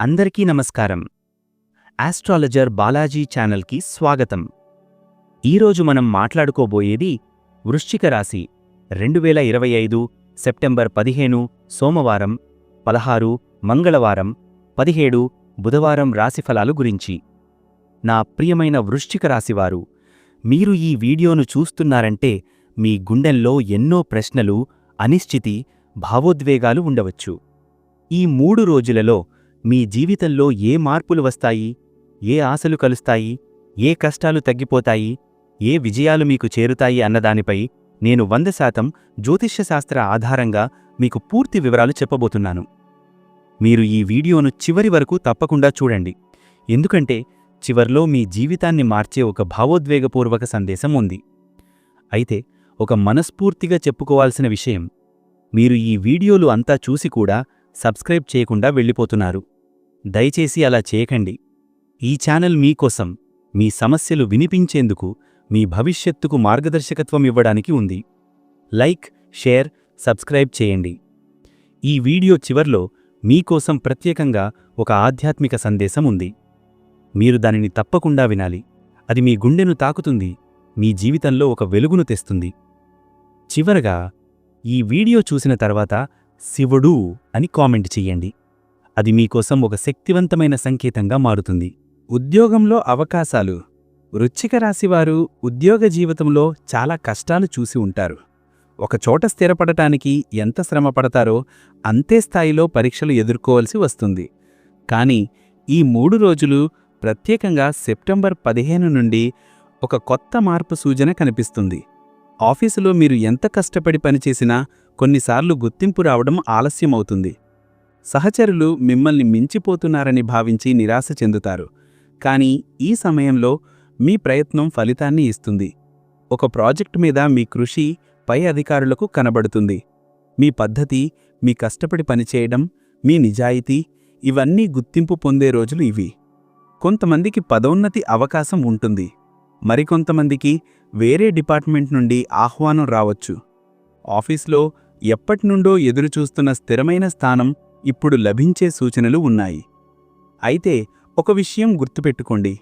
అందరికీ నమస్కారం. ఆస్ట్రాలజర్ బాలాజీ ఛానల్కి స్వాగతం. ఈరోజు మనం మాట్లాడుకోబోయేది వృశ్చిక రాశి. రెండు వేల ఇరవై ఐదు సెప్టెంబర్ పదిహేను సోమవారం పదహారు మంగళవారం పదిహేడు బుధవారం రాశిఫలాలు గురించి. నా ప్రియమైన వృశ్చిక రాశివారు మీరు ఈ వీడియోను చూస్తున్నారంటే మీ గుండెల్లో ఎన్నో ప్రశ్నలు అనిశ్చితి భావోద్వేగాలు ఉండవచ్చు. ఈ మూడు రోజులలో మీ జీవితంలో ఏ మార్పులు వస్తాయి ఏ ఆశలు కలుస్తాయి ఏ కష్టాలు తగ్గిపోతాయి ఏ విజయాలు మీకు చేరుతాయి అన్నదానిపై నేను వంద శాతం జ్యోతిష్యశాస్త్ర ఆధారంగా మీకు పూర్తి వివరాలు చెప్పబోతున్నాను. మీరు ఈ వీడియోను చివరి వరకు తప్పకుండా చూడండి. ఎందుకంటే చివర్లో మీ జీవితాన్ని మార్చే ఒక భావోద్వేగపూర్వక సందేశం ఉంది. అయితే ఒక మనస్ఫూర్తిగా చెప్పుకోవాల్సిన విషయం మీరు ఈ వీడియోలు అంతా చూసి కూడా సబ్స్క్రైబ్ చేయకుండా వెళ్ళిపోతున్నారు. దయచేసి అలా చేయకండి. ఈ ఛానల్ మీకోసం మీ సమస్యలు వినిపించేందుకు మీ భవిష్యత్తుకు మార్గదర్శకత్వం ఇవ్వడానికి ఉంది. లైక్ షేర్ సబ్స్క్రైబ్ చేయండి. ఈ వీడియో చివర్లో మీకోసం ప్రత్యేకంగా ఒక ఆధ్యాత్మిక సందేశం ఉంది. మీరు దానిని తప్పకుండా వినాలి. అది మీ గుండెను తాకుతుంది. మీ జీవితంలో ఒక వెలుగును తెస్తుంది. చివరగా ఈ వీడియో చూసిన తర్వాత శివుడు అని కామెంట్ చెయ్యండి అది మీకోసం ఒక శక్తివంతమైన సంకేతంగా మారుతుంది. ఉద్యోగంలో అవకాశాలు. వృచ్చిక రాశివారు ఉద్యోగ జీవితంలో చాలా కష్టాలు చూసి ఉంటారు. ఒకచోట స్థిరపడటానికి ఎంత శ్రమ పడతారో అంతే స్థాయిలో పరీక్షలు ఎదుర్కోవలసి వస్తుంది. కానీ ఈ మూడు రోజులు ప్రత్యేకంగా సెప్టెంబర్ పదిహేను నుండి ఒక కొత్త మార్పు సూచన కనిపిస్తుంది. ఆఫీసులో మీరు ఎంత కష్టపడి పనిచేసినా కొన్నిసార్లు గుర్తింపు రావడం ఆలస్యమవుతుంది. సహచరులు మిమ్మల్ని మించిపోతున్నారని భావించి నిరాశ చెందుతారు. కానీ ఈ సమయంలో మీ ప్రయత్నం ఫలితాన్ని ఇస్తుంది. ఒక ప్రాజెక్ట్ మీద మీ కృషి పై అధికారులకు కనబడుతుంది. మీ పద్ధతి మీ కష్టపడి పనిచేయడం మీ నిజాయితీ ఇవన్నీ గుర్తింపు పొందే రోజులు ఇవి. కొంతమందికి పదోన్నతి అవకాశం ఉంటుంది. మరికొంతమందికి వేరే డిపార్ట్మెంట్ నుండి ఆహ్వానం రావచ్చు. ఆఫీస్లో ఎప్పటినుండో ఎదురుచూస్తున్న స్థిరమైన స్థానం ఇప్పుడు లభించే సూచనలు ఉన్నాయి. అయితే ఒక విషయం గుర్తుపెట్టుకోండి.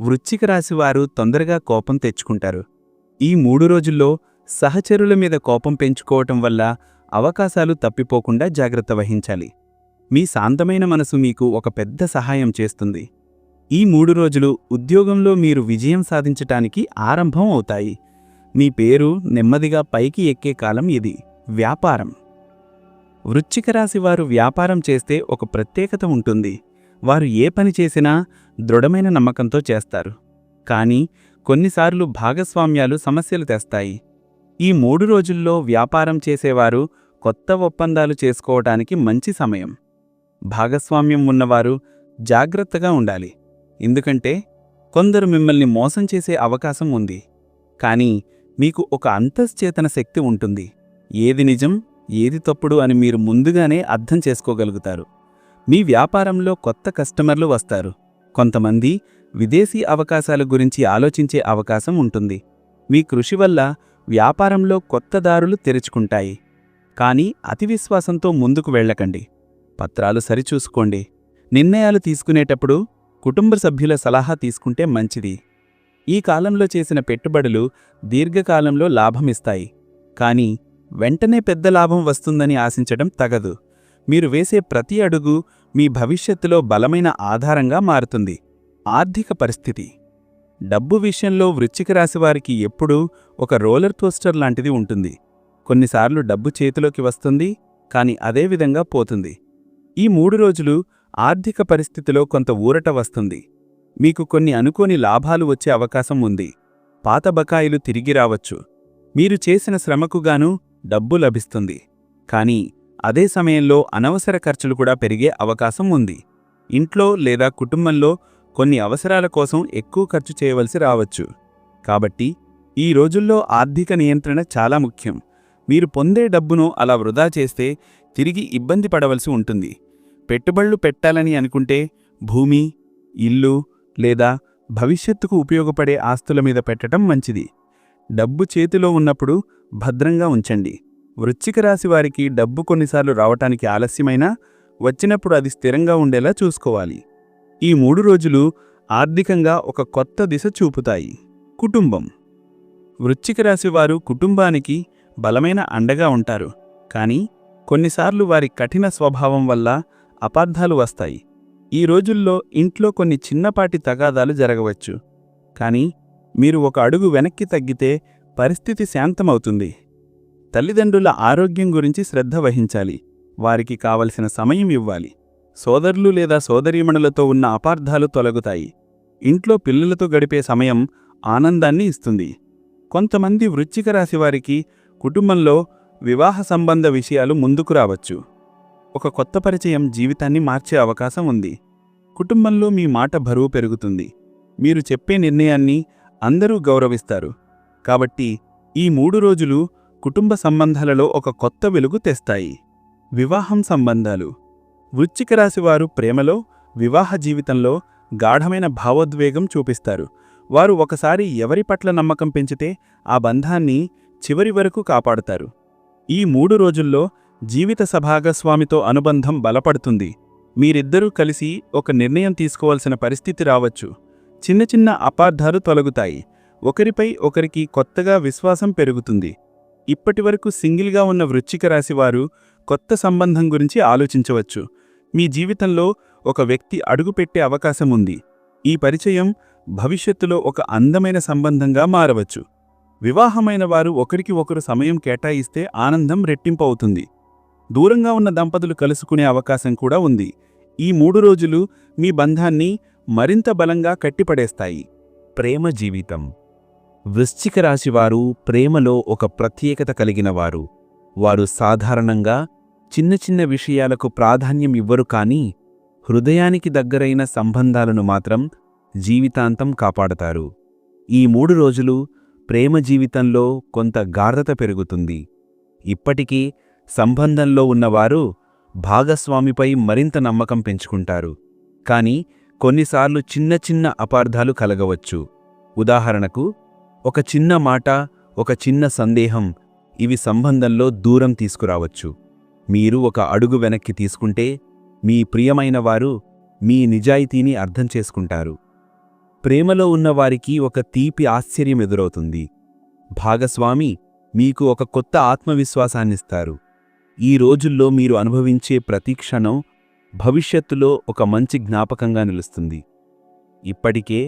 వృశ్చిక రాశివారు తొందరగా కోపం తెచ్చుకుంటారు. ఈ మూడు రోజుల్లో సహచరుల మీద కోపం పెంచుకోవటం వల్ల అవకాశాలు తప్పిపోకుండా జాగ్రత్త వహించాలి. మీ శాంతమైన మనసు మీకు ఒక పెద్ద సహాయం చేస్తుంది. ఈ మూడు రోజులు ఉద్యోగంలో మీరు విజయం సాధించటానికి ఆరంభం అవుతాయి. మీ పేరు నెమ్మదిగా పైకి ఎక్కే కాలం ఇది. వ్యాపారం. వృశ్చిక రాశి వారు వ్యాపారం చేస్తే ఒక ప్రత్యేకత ఉంటుంది. వారు ఏ పని చేసినా దృఢమైన నమ్మకంతో చేస్తారు. కానీ కొన్నిసార్లు భాగస్వామ్యాలు సమస్యలు తెస్తాయి. ఈ మూడు రోజుల్లో వ్యాపారం చేసేవారు కొత్త ఒప్పందాలు చేసుకోవటానికి మంచి సమయం. భాగస్వామ్యం ఉన్నవారు జాగ్రత్తగా ఉండాలి. ఎందుకంటే కొందరు మిమ్మల్ని మోసం చేసే అవకాశం ఉంది. కానీ మీకు ఒక అంతశ్చేతన శక్తి ఉంటుంది. ఏది నిజం? ఏది తప్పుడు అని మీరు ముందుగానే అర్థం చేసుకోగలుగుతారు. మీ వ్యాపారంలో కొత్త కస్టమర్లు వస్తారు. కొంతమంది విదేశీ అవకాశాల గురించి ఆలోచించే అవకాశం ఉంటుంది. మీ కృషి వల్ల వ్యాపారంలో కొత్త దారులు తెరుచుకుంటాయి. కానీ అతి విశ్వాసంతో ముందుకు వెళ్ళకండి. పత్రాలు సరిచూసుకోండి. నిర్ణయాలు తీసుకునేటప్పుడు కుటుంబ సభ్యుల సలహా తీసుకుంటే మంచిది. ఈ కాలంలో చేసిన పెట్టుబడులు దీర్ఘకాలంలో లాభమిస్తాయి కానీ వెంటనే పెద్ద లాభం వస్తుందని ఆశించడం తగదు. మీరు వేసే ప్రతి అడుగు మీ భవిష్యత్తులో బలమైన ఆధారంగా మారుతుంది. ఆర్థిక పరిస్థితి. డబ్బు విషయంలో వృశ్చిక రాశివారికి ఎప్పుడూ ఒక రోలర్ కోస్టర్ లాంటిది ఉంటుంది. కొన్నిసార్లు డబ్బు చేతిలోకి వస్తుంది కాని అదేవిధంగా పోతుంది. ఈ మూడు రోజులు ఆర్థిక పరిస్థితిలో కొంత ఊరట వస్తుంది. మీకు కొన్ని అనుకోని లాభాలు వచ్చే అవకాశం ఉంది. పాత బకాయిలు తిరిగి రావచ్చు. మీరు చేసిన శ్రమకుగాను డబ్బు లభిస్తుంది. కానీ అదే సమయంలో అనవసర ఖర్చులు కూడా పెరిగే అవకాశం ఉంది. ఇంట్లో లేదా కుటుంబంలో కొన్ని అవసరాల కోసం ఎక్కువ ఖర్చు చేయవలసి రావచ్చు. కాబట్టి ఈ రోజుల్లో ఆర్థిక నియంత్రణ చాలా ముఖ్యం. మీరు పొందే డబ్బును అలా వృధా చేస్తే తిరిగి ఇబ్బంది పడవలసి ఉంటుంది. పెట్టుబడులు పెట్టాలని అనుకుంటే భూమి ఇల్లు లేదా భవిష్యత్తుకు ఉపయోగపడే ఆస్తుల మీద పెట్టడం మంచిది. డబ్బు చేతిలో ఉన్నప్పుడు భద్రంగా ఉంచండి. వృశ్చిక రాశి వారికి డబ్బు కొన్నిసార్లు రావటానికి ఆలస్యమైనా వచ్చినప్పుడు అది స్థిరంగా ఉండేలా చూసుకోవాలి. ఈ మూడు రోజులు ఆర్థికంగా ఒక కొత్త దిశ చూపుతాయి. కుటుంబం. వృశ్చిక రాశి వారు కుటుంబానికి బలమైన అండగా ఉంటారు. కానీ కొన్నిసార్లు వారి కఠిన స్వభావం వల్ల అపార్థాలు వస్తాయి. ఈ రోజుల్లో ఇంట్లో కొన్ని చిన్నపాటి తగాదాలు జరగవచ్చు. కానీ మీరు ఒక అడుగు వెనక్కి తగ్గితే పరిస్థితి శాంతమవుతుంది. తల్లిదండ్రుల ఆరోగ్యం గురించి శ్రద్ధ వహించాలి. వారికి కావలసిన సమయం ఇవ్వాలి. సోదరులు లేదా సోదరీమణులతో ఉన్న అపార్థాలు తొలగుతాయి. ఇంట్లో పిల్లలతో గడిపే సమయం ఆనందాన్ని ఇస్తుంది. కొంతమంది వృశ్చిక రాశి వారికి కుటుంబంలో వివాహ సంబంధ విషయాలు ముందుకు రావచ్చు. ఒక కొత్త పరిచయం జీవితాన్ని మార్చే అవకాశం ఉంది. కుటుంబంలో మీ మాట బరువు పెరుగుతుంది. మీరు చెప్పే నిర్ణయాన్ని అందరూ గౌరవిస్తారు. కాబట్టి ఈ మూడు రోజులు కుటుంబ సంబంధాలలో ఒక కొత్త వెలుగు తెస్తాయి. వివాహం సంబంధాలు. వృశ్చిక రాశివారు ప్రేమలో వివాహ జీవితంలో గాఢమైన భావోద్వేగం చూపిస్తారు. వారు ఒకసారి ఎవరి పట్ల నమ్మకం పెంచితే ఆ బంధాన్ని చివరి వరకు కాపాడుతారు. ఈ మూడు రోజుల్లో జీవిత సభాగస్వామితో అనుబంధం బలపడుతుంది. మీరిద్దరూ కలిసి ఒక నిర్ణయం తీసుకోవాల్సిన పరిస్థితి రావచ్చు. చిన్న చిన్న అపార్థాలు తొలగుతాయి. ఒకరిపై ఒకరికి కొత్తగా విశ్వాసం పెరుగుతుంది. ఇప్పటివరకు సింగిల్గా ఉన్న వృశ్చిక రాశివారు కొత్త సంబంధం గురించి ఆలోచించవచ్చు. మీ జీవితంలో ఒక వ్యక్తి అడుగుపెట్టే అవకాశం ఉంది. ఈ పరిచయం భవిష్యత్తులో ఒక అందమైన సంబంధంగా మారవచ్చు. వివాహమైన వారు ఒకరికి ఒకరు సమయం కేటాయిస్తే ఆనందం రెట్టింపవుతుంది. దూరంగా ఉన్న దంపతులు కలుసుకునే అవకాశం కూడా ఉంది. ఈ మూడు రోజులు మీ బంధాన్ని మరింత బలంగా కట్టిపడేస్తాయి. ప్రేమ జీవితం. వృశ్చిక రాశివారు ప్రేమలో ఒక ప్రత్యేకత కలిగిన వారు వారు సాధారణంగా చిన్న చిన్న విషయాలకు ప్రాధాన్యం ఇవ్వరు కానీ హృదయానికి దగ్గరైన సంబంధాలను మాత్రం జీవితాంతం కాపాడతారు. ఈ మూడు రోజులు ప్రేమ జీవితంలో కొంత గాఢత పెరుగుతుంది. ఇప్పటికీ సంబంధంలో ఉన్నవారు భాగస్వామిపై మరింత నమ్మకం పెంచుకుంటారు. కాని కొన్నిసార్లు చిన్న చిన్న అపార్థాలు కలగవచ్చు. ఉదాహరణకు ఒక చిన్న మాట ఒక చిన్న సందేహం ఇవి సంబంధంలో దూరం తీసుకురావచ్చు. మీరు ఒక అడుగు వెనక్కి తీసుకుంటే మీ ప్రియమైన వారు మీ నిజాయితీని అర్థం చేసుకుంటారు. ప్రేమలో ఉన్నవారికి ఒక తీపి ఆశ్చర్యం ఎదురవుతుంది. భాగస్వామి మీకు ఒక కొత్త ఆత్మవిశ్వాసాన్నిస్తారు. ఈ రోజుల్లో మీరు అనుభవించే ప్రతి క్షణం భవిష్యత్తులో ఒక మంచి జ్ఞాపకంగా నిలుస్తుంది. ఇప్పటికే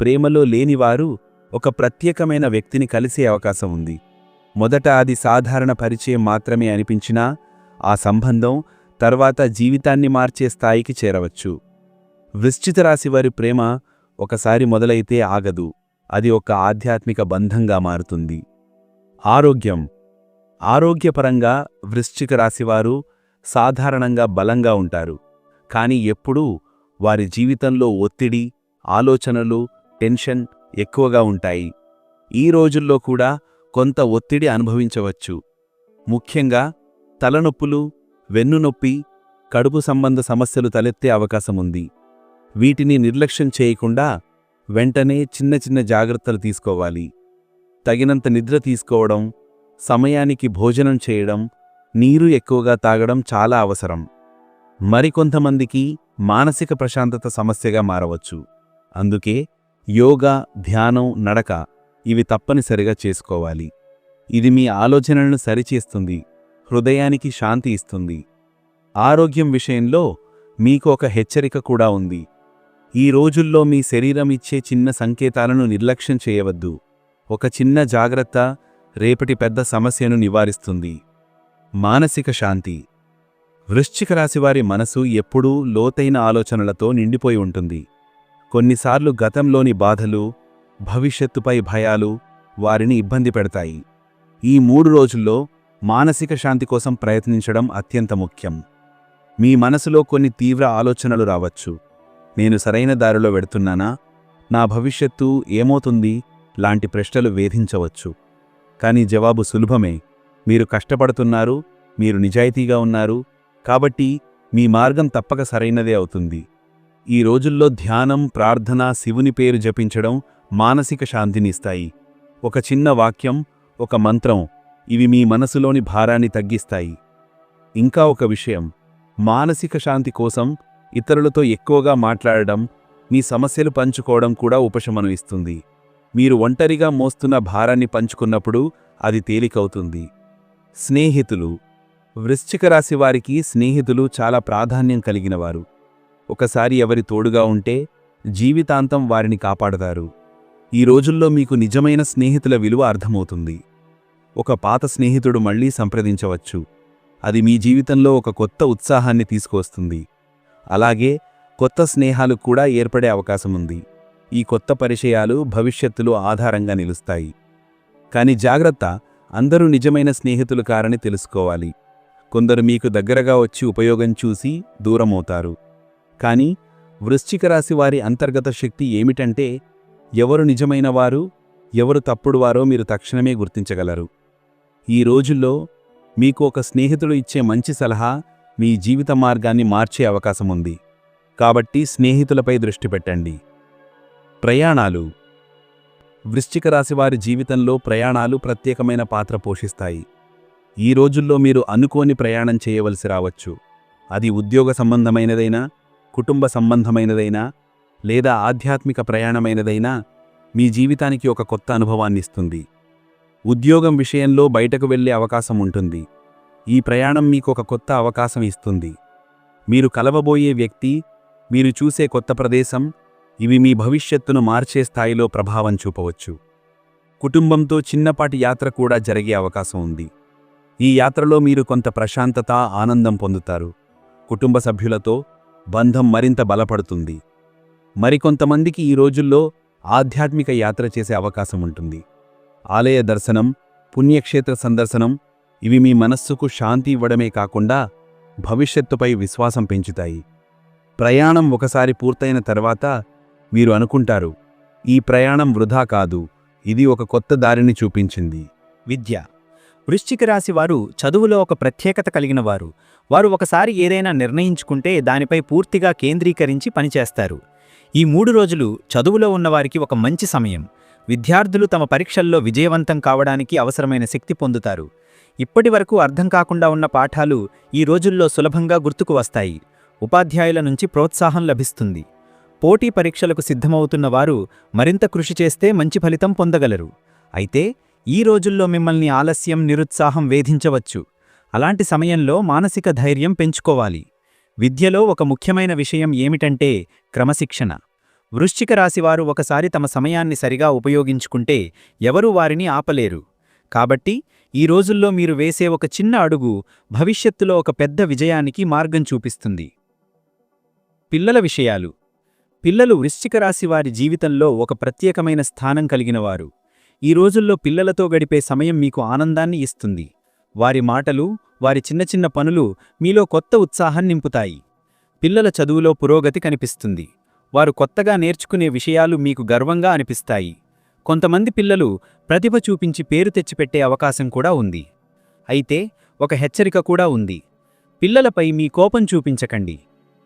ప్రేమలో లేనివారు ఒక ప్రత్యేకమైన వ్యక్తిని కలిసే అవకాశం ఉంది. మొదట అది సాధారణ పరిచయం మాత్రమే అనిపించినా ఆ సంబంధం తర్వాత జీవితాన్ని మార్చే స్థాయికి చేరవచ్చు. వృశ్చిత రాశి వారి ప్రేమ ఒకసారి మొదలైతే ఆగదు. అది ఒక ఆధ్యాత్మిక బంధంగా మారుతుంది. ఆరోగ్యం. ఆరోగ్యపరంగా వృశ్చిక రాశివారు సాధారణంగా బలంగా ఉంటారు. కానీ ఎప్పుడూ వారి జీవితంలో ఒత్తిడి ఆలోచనలు టెన్షన్ ఎక్కువగా ఉంటాయి. ఈ రోజుల్లో కూడా కొంత ఒత్తిడి అనుభవించవచ్చు. ముఖ్యంగా తలనొప్పులు వెన్నునొప్పి కడుపు సంబంధ సమస్యలు తలెత్తే అవకాశముంది. వీటిని నిర్లక్ష్యం చేయకుండా వెంటనే చిన్న చిన్న జాగ్రత్తలు తీసుకోవాలి. తగినంత నిద్ర తీసుకోవడం సమయానికి భోజనం చేయడం నీరు ఎక్కువగా తాగడం చాలా అవసరం. మరికొంతమందికి మానసిక ప్రశాంతత సమస్యగా మారవచ్చు. అందుకే యోగా ధ్యానం నడక ఇవి తప్పనిసరిగా చేసుకోవాలి. ఇది మీ ఆలోచనలను సరిచేస్తుంది హృదయానికి శాంతి ఇస్తుంది. ఆరోగ్యం విషయంలో మీకు ఒక హెచ్చరిక కూడా ఉంది. ఈ రోజుల్లో మీ శరీరం ఇచ్చే చిన్న సంకేతాలను నిర్లక్ష్యం చేయవద్దు. ఒక చిన్న జాగ్రత్త రేపటి పెద్ద సమస్యను నివారిస్తుంది. మానసిక శాంతి. వృశ్చిక రాశివారి మనసు ఎప్పుడూ లోతైన ఆలోచనలతో నిండిపోయి ఉంటుంది. కొన్నిసార్లు గతంలోని బాధలు భవిష్యత్తుపై భయాలు వారిని ఇబ్బంది పెడతాయి. ఈ మూడు రోజుల్లో మానసిక శాంతి కోసం ప్రయత్నించడం అత్యంత ముఖ్యం. మీ మనసులో కొన్ని తీవ్ర ఆలోచనలు రావచ్చు. నేను సరైన దారిలో వెడుతున్నానా? నా భవిష్యత్తు ఏమవుతుంది? లాంటి ప్రశ్నలు వేధించవచ్చు. కానీ జవాబు సులభమే. మీరు కష్టపడుతున్నారు మీరు నిజాయితీగా ఉన్నారు కాబట్టి మీ మార్గం తప్పక సరైనదే అవుతుంది. ఈ రోజుల్లో ధ్యానం ప్రార్థన శివుని పేరు జపించడం మానసిక శాంతినిస్తాయి. ఒక చిన్న వాక్యం ఒక మంత్రం ఇవి మీ మనసులోని భారాన్ని తగ్గిస్తాయి. ఇంకా ఒక విషయం మానసిక శాంతి కోసం ఇతరులతో ఎక్కువగా మాట్లాడడం మీ సమస్యలు పంచుకోవడం కూడా ఉపశమనం ఇస్తుంది. మీరు ఒంటరిగా మోస్తున్న భారాన్ని పంచుకున్నప్పుడు అది తేలికవుతుంది. స్నేహితులు వృశ్చిక రాశి వారికి స్నేహితులు చాలా ప్రాధాన్యం కలిగినవారు. ఒకసారి ఎవరి తోడుగా ఉంటే జీవితాంతం వారిని కాపాడతారు. ఈ రోజుల్లో మీకు నిజమైన స్నేహితుల విలువ అర్థమవుతుంది. ఒక పాత స్నేహితుడు మళ్ళీ సంప్రదించవచ్చు. అది మీ జీవితంలో ఒక కొత్త ఉత్సాహాన్ని తీసుకువస్తుంది. అలాగే కొత్త స్నేహాలు కూడా ఏర్పడే అవకాశం ఉంది. ఈ కొత్త పరిచయాలు భవిష్యత్తులో ఆధారంగా నిలుస్తాయి. కాని జాగ్రత్త అందరూ నిజమైన స్నేహితులు కారని తెలుసుకోవాలి. కొందరు మీకు దగ్గరగా వచ్చి ఉపయోగం చూసి దూరమవుతారు. కానీ వృశ్చిక రాశి వారి అంతర్గత శక్తి ఏమిటంటే ఎవరు నిజమైన వారు ఎవరు తప్పుడు వారో మీరు తక్షణమే గుర్తించగలరు. ఈ రోజుల్లో మీకు ఒక స్నేహితుడు ఇచ్చే మంచి సలహా మీ జీవిత మార్గాన్ని మార్చే అవకాశం ఉంది. కాబట్టి స్నేహితులపై దృష్టి పెట్టండి. ప్రయాణాలు. వృశ్చిక రాశి వారి జీవితంలో ప్రయాణాలు ప్రత్యేకమైన పాత్ర పోషిస్తాయి. ఈ రోజుల్లో మీరు అనుకోని ప్రయాణం చేయవలసి రావచ్చు. అది ఉద్యోగ సంబంధమైనదైనా కుటుంబ సంబంధమైనదైనా లేదా ఆధ్యాత్మిక ప్రయాణమైనదైనా మీ జీవితానికి ఒక కొత్త అనుభవాన్నిస్తుంది. ఉద్యోగం విషయంలో బయటకు వెళ్ళే అవకాశం ఉంటుంది. ఈ ప్రయాణం మీకు ఒక కొత్త అవకాశం ఇస్తుంది. మీరు కలవబోయే వ్యక్తి మీరు చూసే కొత్త ప్రదేశం ఇవి మీ భవిష్యత్తును మార్చే స్థాయిలో ప్రభావం చూపవచ్చు. కుటుంబంతో చిన్నపాటి యాత్ర కూడా జరిగే అవకాశం ఉంది. ఈ యాత్రలో మీరు కొంత ప్రశాంతత ఆనందం పొందుతారు. కుటుంబ సభ్యులతో బంధం మరింత బలపడుతుంది. మరికొంతమందికి ఈ రోజుల్లో ఆధ్యాత్మిక యాత్ర చేసే అవకాశం ఉంటుంది. ఆలయ దర్శనం పుణ్యక్షేత్ర సందర్శనం ఇవి మీ మనస్సుకు శాంతి ఇవ్వడమే కాకుండా భవిష్యత్తుపై విశ్వాసం పెంచుతాయి. ప్రయాణం ఒకసారి పూర్తయిన తర్వాత మీరు అనుకుంటారు ఈ ప్రయాణం వృధా కాదు ఇది ఒక కొత్త దారిని చూపించింది. విద్య. వృశ్చిక రాశి వారు చదువులో ఒక ప్రత్యేకత కలిగిన వారు. వారు ఒకసారి ఏదైనా నిర్ణయించుకుంటే దానిపై పూర్తిగా కేంద్రీకరించి పనిచేస్తారు. ఈ మూడు రోజులు చదువులో ఉన్నవారికి ఒక మంచి సమయం. విద్యార్థులు తమ పరీక్షల్లో విజయవంతం కావడానికి అవసరమైన శక్తి పొందుతారు. ఇప్పటి వరకు అర్థం కాకుండా ఉన్న పాఠాలు ఈ రోజుల్లో సులభంగా గుర్తుకు వస్తాయి. ఉపాధ్యాయుల నుంచి ప్రోత్సాహం లభిస్తుంది. పోటీ పరీక్షలకు సిద్ధమవుతున్న వారు మరింత కృషి చేస్తే మంచి ఫలితం పొందగలరు. అయితే ఈ రోజుల్లో మిమ్మల్ని ఆలస్యం నిరుత్సాహం వేధించవచ్చు. అలాంటి సమయంలో మానసిక ధైర్యం పెంచుకోవాలి. విద్యలో ఒక ముఖ్యమైన విషయం ఏమిటంటే క్రమశిక్షణ. వృశ్చిక రాశివారు ఒకసారి తమ సమయాన్ని సరిగా ఉపయోగించుకుంటే ఎవరూ వారిని ఆపలేరు. కాబట్టి ఈ రోజుల్లో మీరు వేసే ఒక చిన్న అడుగు భవిష్యత్తులో ఒక పెద్ద విజయానికి మార్గం చూపిస్తుంది. పిల్లల విషయాలు. పిల్లలు వృశ్చిక రాశి వారి జీవితంలో ఒక ప్రత్యేకమైన స్థానం కలిగినవారు. ఈ రోజుల్లో పిల్లలతో గడిపే సమయం మీకు ఆనందాన్ని ఇస్తుంది. వారి మాటలు వారి చిన్న చిన్న పనులు మీలో కొత్త ఉత్సాహం నింపుతాయి. పిల్లల చదువులో పురోగతి కనిపిస్తుంది. వారు కొత్తగా నేర్చుకునే విషయాలు మీకు గర్వంగా అనిపిస్తాయి. కొంతమంది పిల్లలు ప్రతిభ చూపించి పేరు తెచ్చిపెట్టే అవకాశం కూడా ఉంది. అయితే ఒక హెచ్చరిక కూడా ఉంది. పిల్లలపై మీ కోపం చూపించకండి.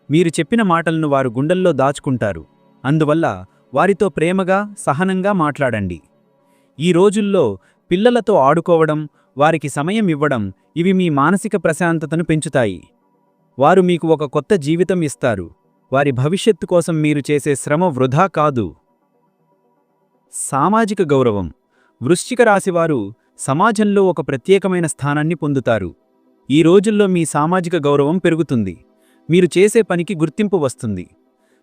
మీరు చెప్పిన మాటలను వారు గుండెల్లో దాచుకుంటారు. అందువల్ల వారితో ప్రేమగా సహనంగా మాట్లాడండి. ఈ రోజుల్లో పిల్లలతో ఆడుకోవడం వారికి సమయం ఇవ్వడం ఇవి మీ మానసిక ప్రశాంతతను పెంచుతాయి. వారు మీకు ఒక కొత్త జీవితం ఇస్తారు. వారి భవిష్యత్తు కోసం మీరు చేసే శ్రమ వృధా కాదు. సామాజిక గౌరవం. వృశ్చిక రాశివారు సమాజంలో ఒక ప్రత్యేకమైన స్థానాన్ని పొందుతారు. ఈ రోజుల్లో మీ సామాజిక గౌరవం పెరుగుతుంది. మీరు చేసే పనికి గుర్తింపు వస్తుంది.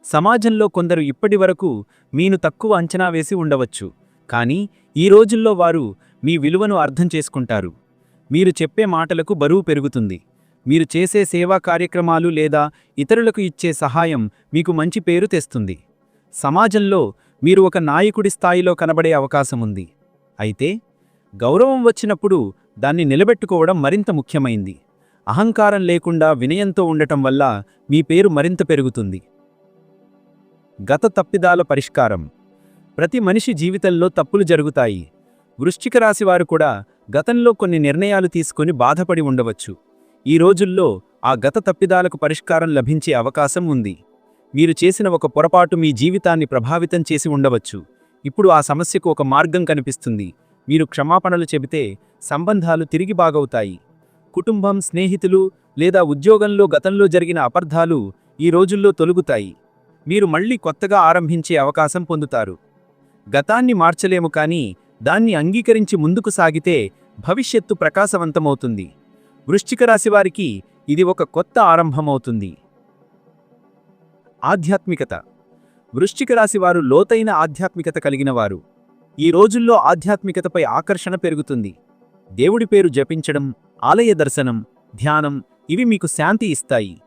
సమాజంలో కొందరు ఇప్పటివరకు మీను తక్కువ అంచనా వేసి ఉండవచ్చు. కానీ ఈ రోజుల్లో వారు మీ విలువను అర్థం చేసుకుంటారు. మీరు చెప్పే మాటలకు బరువు పెరుగుతుంది. మీరు చేసే సేవా కార్యక్రమాలు లేదా ఇతరులకు ఇచ్చే సహాయం మీకు మంచి పేరు తెస్తుంది. సమాజంలో మీరు ఒక నాయకుడి స్థాయిలో కనబడే అవకాశముంది అయితే గౌరవం వచ్చినప్పుడు దాన్ని నిలబెట్టుకోవడం మరింత ముఖ్యమైంది. అహంకారం లేకుండా వినయంతో ఉండటం వల్ల మీ పేరు మరింత పెరుగుతుంది. గత తప్పిదాల పరిష్కారం. ప్రతి మనిషి జీవితంలో తప్పులు జరుగుతాయి. వృశ్చిక రాశివారు కూడా గతంలో కొన్ని నిర్ణయాలు తీసుకొని బాధపడి ఉండవచ్చు. ఈ రోజుల్లో ఆ గత తప్పిదాలకు పరిష్కారం లభించే అవకాశం ఉంది. మీరు చేసిన ఒక పొరపాటు మీ జీవితాన్ని ప్రభావితం చేసి ఉండవచ్చు. ఇప్పుడు ఆ సమస్యకు ఒక మార్గం కనిపిస్తుంది. మీరు క్షమాపణలు చెబితే సంబంధాలు తిరిగి బాగవుతాయి. కుటుంబం స్నేహితులు లేదా ఉద్యోగంలో గతంలో జరిగిన అపర్ధాలు ఈ రోజుల్లో తొలుగుతాయి. మీరు మళ్ళీ కొత్తగా ఆరంభించే అవకాశం పొందుతారు. గతాన్ని మార్చలేము కానీ దాన్ని అంగీకరించి ముందుకు సాగితే భవిష్యత్తు ప్రకాశవంతమవుతుంది. వృశ్చిక రాశి వారికి ఇది ఒక కొత్త ఆరంభమవుతుంది. ఆధ్యాత్మికత. వృశ్చిక రాశి వారు లోతైన ఆధ్యాత్మికత కలిగిన వారు. ఈ రోజుల్లో ఆధ్యాత్మికతపై ఆకర్షణ పెరుగుతుంది. దేవుడి పేరు జపించడం ఆలయ దర్శనం ధ్యానం ఇవి మీకు శాంతి ఇస్తాయి.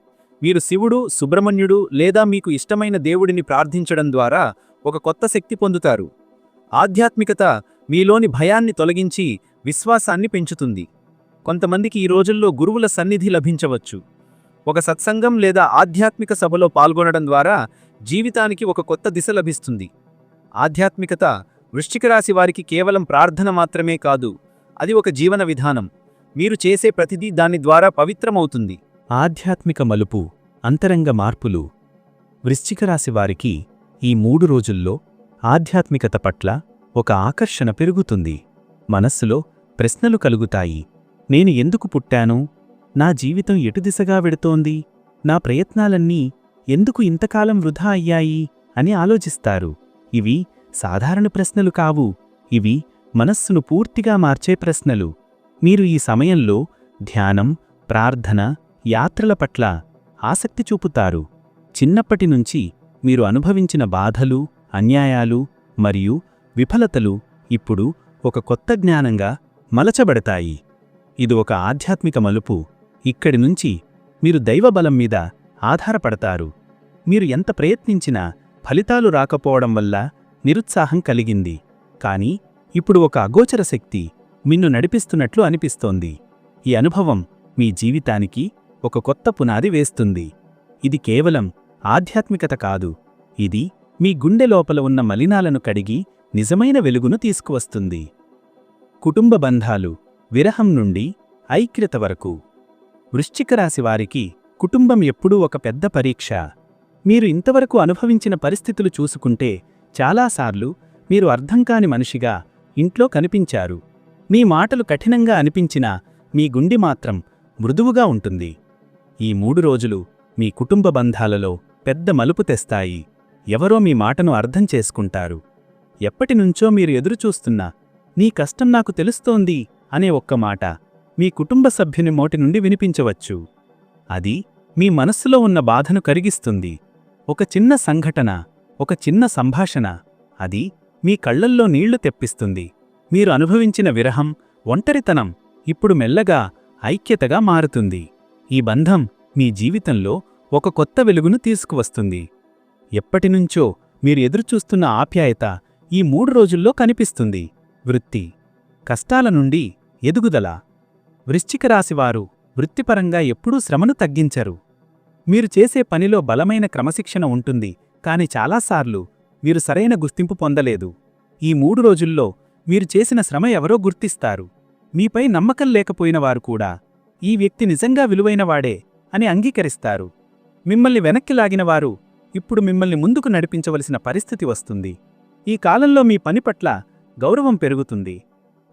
మీరు శివుడు సుబ్రహ్మణ్యుడు లేదా మీకు ఇష్టమైన దేవుడిని ప్రార్థించడం ద్వారా ఒక కొత్త శక్తి పొందుతారు. ఆధ్యాత్మికత మీలోని భయాన్ని తొలగించి విశ్వాసాన్ని పెంచుతుంది. కొంతమందికి ఈ రోజుల్లో గురువుల సన్నిధి లభించవచ్చు. ఒక సత్సంగం లేదా ఆధ్యాత్మిక సభలో పాల్గొనడం ద్వారా జీవితానికి ఒక కొత్త దిశ లభిస్తుంది. ఆధ్యాత్మికత వృశ్చికరాశి వారికి కేవలం ప్రార్థన మాత్రమే కాదు అది ఒక జీవన విధానం. మీరు చేసే ప్రతిదీ దాని ద్వారా పవిత్రమవుతుంది. ఆధ్యాత్మిక మలుపు అంతరంగ మార్పులు. వృశ్చిక రాశి వారికి ఈ మూడు రోజుల్లో ఆధ్యాత్మికత పట్ల ఒక ఆకర్షణ పెరుగుతుంది. మనస్సులో ప్రశ్నలు కలుగుతాయి. నేను ఎందుకు పుట్టాను? నా జీవితం ఎటు దిశగా వెడుతోంది? నా ప్రయత్నాలన్నీ ఎందుకు ఇంతకాలం వృధా అయ్యాయి? అని ఆలోచిస్తారు. ఇవి సాధారణ ప్రశ్నలు కావు. ఇవి మనస్సును పూర్తిగా మార్చే ప్రశ్నలు. మీరు ఈ సమయంలో ధ్యానం ప్రార్థన యాత్రల పట్ల ఆసక్తి చూపుతారు. చిన్నప్పటి నుంచి మీరు అనుభవించిన బాధలు అన్యాయాలు మరియు విఫలతలు ఇప్పుడు ఒక కొత్త జ్ఞానంగా మలచబడతాయి. ఇది ఒక ఆధ్యాత్మిక మలుపు. ఇక్కడి నుంచి మీరు దైవబలం మీద ఆధారపడతారు. మీరు ఎంత ప్రయత్నించినా ఫలితాలు రాకపోవడం వల్ల నిరుత్సాహం కలిగింది. కాని ఇప్పుడు ఒక అగోచర శక్తి మిన్ను నడిపిస్తున్నట్లు అనిపిస్తోంది. ఈ అనుభవం మీ జీవితానికి ఒక కొత్త పునాది వేస్తుంది. ఇది కేవలం ఆధ్యాత్మికత కాదు. ఇది మీ గుండె లోపల ఉన్న మలినాలను కడిగి నిజమైన వెలుగును తీసుకువస్తుంది. కుటుంబ బంధాలు విరహం నుండి ఐక్యత వరకు. వృశ్చిక రాశి వారికి కుటుంబం ఎప్పుడూ ఒక పెద్ద పరీక్ష. మీరు ఇంతవరకు అనుభవించిన పరిస్థితులు చూసుకుంటే చాలాసార్లు మీరు అర్థంకాని మనిషిగా ఇంట్లో కనిపించారు. మీ మాటలు కఠినంగా అనిపించినా మీ గుండి మాత్రం మృదువుగా ఉంటుంది. ఈ మూడు రోజులు మీ కుటుంబ బంధాలలో పెద్ద మలుపు తెస్తాయి. ఎవరో మీ మాటను అర్థం చేసుకుంటారు. ఎప్పటినుంచో మీరు ఎదురుచూస్తున్నా నీ కష్టం నాకు తెలుస్తోంది అనే ఒక్క మాట మీ కుటుంబ సభ్యుని మోటి నుండి వినిపించవచ్చు. అది మీ మనస్సులో ఉన్న బాధను కరిగిస్తుంది. ఒక చిన్న సంఘటన ఒక చిన్న సంభాషణ అది మీ కళ్ళల్లో నీళ్ళు తెప్పిస్తుంది. మీరు అనుభవించిన విరహం ఒంటరితనం ఇప్పుడు మెల్లగా ఐక్యతగా మారుతుంది. ఈ బంధం మీ జీవితంలో ఒక కొత్త వెలుగును తీసుకువస్తుంది. ఎప్పటినుంచో మీరు ఎదురుచూస్తున్న ఆప్యాయత ఈ మూడు రోజుల్లో కనిపిస్తుంది. వృత్తి. కష్టాల నుండి ఎదుగుదల. వృశ్చిక రాశివారు వృత్తిపరంగా ఎప్పుడూ శ్రమను తగ్గించరు. మీరు చేసే పనిలో బలమైన క్రమశిక్షణ ఉంటుంది. కాని చాలాసార్లు మీరు సరైన గుర్తింపు పొందలేదు. ఈ మూడు రోజుల్లో మీరు చేసిన శ్రమ ఎవరో గుర్తిస్తారు. మీపై నమ్మకం లేకపోయినవారు కూడా ఈ వ్యక్తి నిజంగా విలువైనవాడే అని అంగీకరిస్తారు. మిమ్మల్ని వెనక్కి లాగినవారు ఇప్పుడు మిమ్మల్ని ముందుకు నడిపించవలసిన పరిస్థితి వస్తుంది. ఈ కాలంలో మీ పని పట్ల గౌరవం పెరుగుతుంది.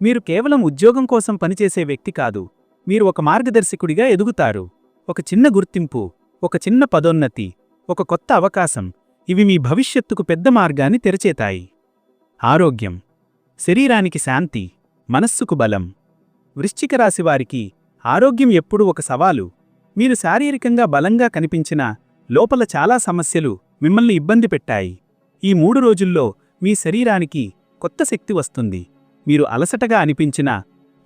మీరు కేవలం ఉద్యోగం కోసం పనిచేసే వ్యక్తి కాదు మీరు ఒక మార్గదర్శకుడిగా ఎదుగుతారు. ఒక చిన్న గుర్తింపు ఒక చిన్న పదోన్నతి ఒక కొత్త అవకాశం ఇవి మీ భవిష్యత్తుకు పెద్ద మార్గాన్ని తెరచేతాయి. ఆరోగ్యం శరీరానికి శాంతి మనస్సుకు బలం. వృశ్చిక రాశివారికి ఆరోగ్యం ఎప్పుడూ ఒక సవాలు. మీరు శారీరకంగా బలంగా కనిపించినా లోపల చాలా సమస్యలు మిమ్మల్ని ఇబ్బంది పెట్టాయి. ఈ మూడు రోజుల్లో మీ శరీరానికి కొత్త శక్తి వస్తుంది. మీరు అలసటగా అనిపించినా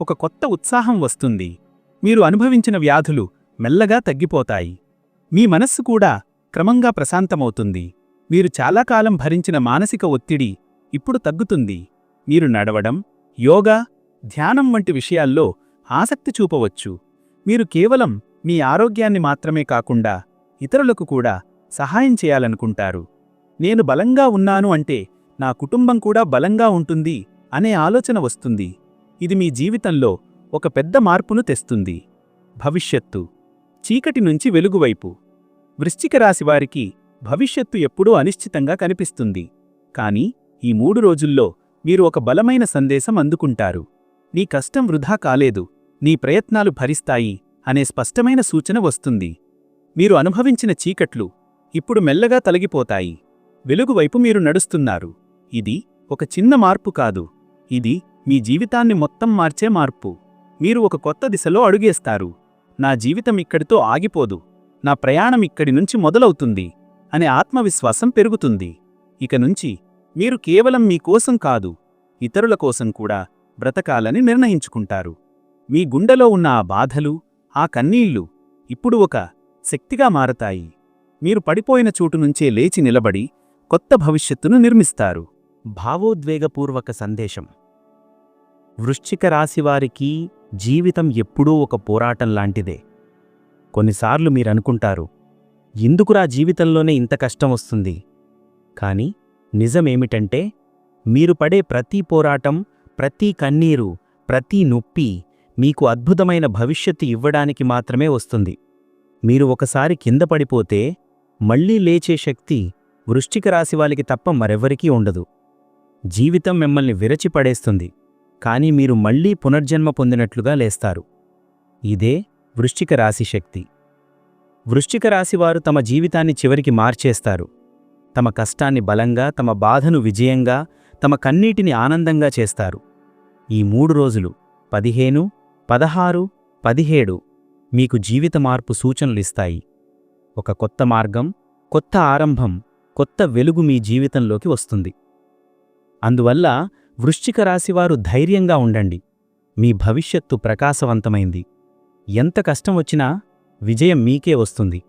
ఒక కొత్త ఉత్సాహం వస్తుంది. మీరు అనుభవించిన వ్యాధులు మెల్లగా తగ్గిపోతాయి. మీ మనస్సు కూడా క్రమంగా ప్రశాంతమవుతుంది. మీరు చాలా కాలం భరించిన మానసిక ఒత్తిడి ఇప్పుడు తగ్గుతుంది. మీరు నడవడం యోగా ధ్యానం వంటి విషయాల్లో ఆసక్తి చూపవచ్చు. మీరు కేవలం మీ ఆరోగ్యాన్ని మాత్రమే కాకుండా ఇతరులకు కూడా సహాయం చేయాలనుకుంటారు. నేను బలంగా ఉన్నాను అంటే నా కుటుంబం కూడా బలంగా ఉంటుంది అనే ఆలోచన వస్తుంది. ఇది మీ జీవితంలో ఒక పెద్ద మార్పును తెస్తుంది. భవిష్యత్తు. చీకటి నుంచి వెలుగువైపు వృశ్చిక రాశివారికి భవిష్యత్తు ఎప్పుడూ అనిశ్చితంగా కనిపిస్తుంది. కాని ఈ మూడు రోజుల్లో మీరు ఒక బలమైన సందేశం అందుకుంటారు. నీ కష్టం వృధా కాలేదు నీ ప్రయత్నాలు భరిస్తాయి అనే స్పష్టమైన సూచన వస్తుంది. మీరు అనుభవించిన చీకట్లు ఇప్పుడు మెల్లగా తొలగిపోతాయి. వెలుగువైపు మీరు నడుస్తున్నారు. ఇది ఒక చిన్న మార్పు కాదు. ఇది మీ జీవితాన్ని మొత్తం మార్చే మార్పు. మీరు ఒక కొత్త దిశలో అడుగేస్తారు. నా జీవితం ఇక్కడితో ఆగిపోదు. నా ప్రయాణం ఇక్కడి నుంచి మొదలవుతుంది. అనే ఆత్మవిశ్వాసం పెరుగుతుంది. ఇక నుంచి మీరు కేవలం మీకోసం కాదు ఇతరుల కోసం కూడా బ్రతకాలని నిర్ణయించుకుంటారు. మీ గుండెలో ఉన్న ఆ బాధలు ఆ కన్నీళ్ళు ఇప్పుడు ఒక శక్తిగా మారతాయి. మీరు పడిపోయిన చోటు నుంచే లేచి నిలబడి కొత్త భవిష్యత్తును నిర్మిస్తారు. భావోద్వేగపూర్వక సందేశం. వృశ్చిక రాశివారికి జీవితం ఎప్పుడూ ఒక పోరాటం లాంటిదే. కొన్నిసార్లు మీరనుకుంటారు ఎందుకురా జీవితంలోనే ఇంత కష్టం వస్తుంది? కాని నిజమేమిటంటే మీరు పడే ప్రతి పోరాటం ప్రతి కన్నీరు ప్రతి నొప్పి మీకు అద్భుతమైన భవిష్యత్తు ఇవ్వడానికి మాత్రమే వస్తుంది. మీరు ఒకసారి కింద పడిపోతే మళ్ళీ లేచే శక్తి వృశ్చిక రాశివాలికి తప్ప మరెవ్వరికీ ఉండదు. జీవితం మిమ్మల్ని విరచిపడేస్తుంది కానీ మీరు మళ్ళీ పునర్జన్మ పొందినట్లుగా లేస్తారు. ఇదే వృశ్చిక రాశి శక్తి. వృశ్చిక రాశివారు తమ జీవితాన్ని చివరికి మార్చేస్తారు. తమ కష్టాన్ని బలంగా తమ బాధను విజయంగా తమ కన్నీటిని ఆనందంగా చేస్తారు. ఈ మూడు రోజులు పదిహేను పదహారు పదిహేడు మీకు జీవిత మార్పు సూచనలిస్తాయి ఒక కొత్త మార్గం కొత్త ఆరంభం కొత్త వెలుగు మీ జీవితంలోకి వస్తుంది. అందువల్ల వృశ్చిక రాశివారు ధైర్యంగా ఉండండి. మీ భవిష్యత్తు ప్రకాశవంతమైంది. ఎంత కష్టం వచ్చినా విజయం మీకే వస్తుంది.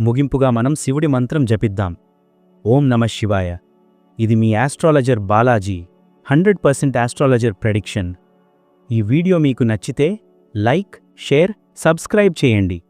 ముగింపుగా మనం శివుడి మంత్రం జపిద్దాం. ఓం నమ శివాయ. ఇది మీ astrologer Balaji hundred percent astrologer prediction. ఈ వీడియో మీకు నచ్చితే లైక్ షేర్ సబ్స్క్రైబ్ చేయండి.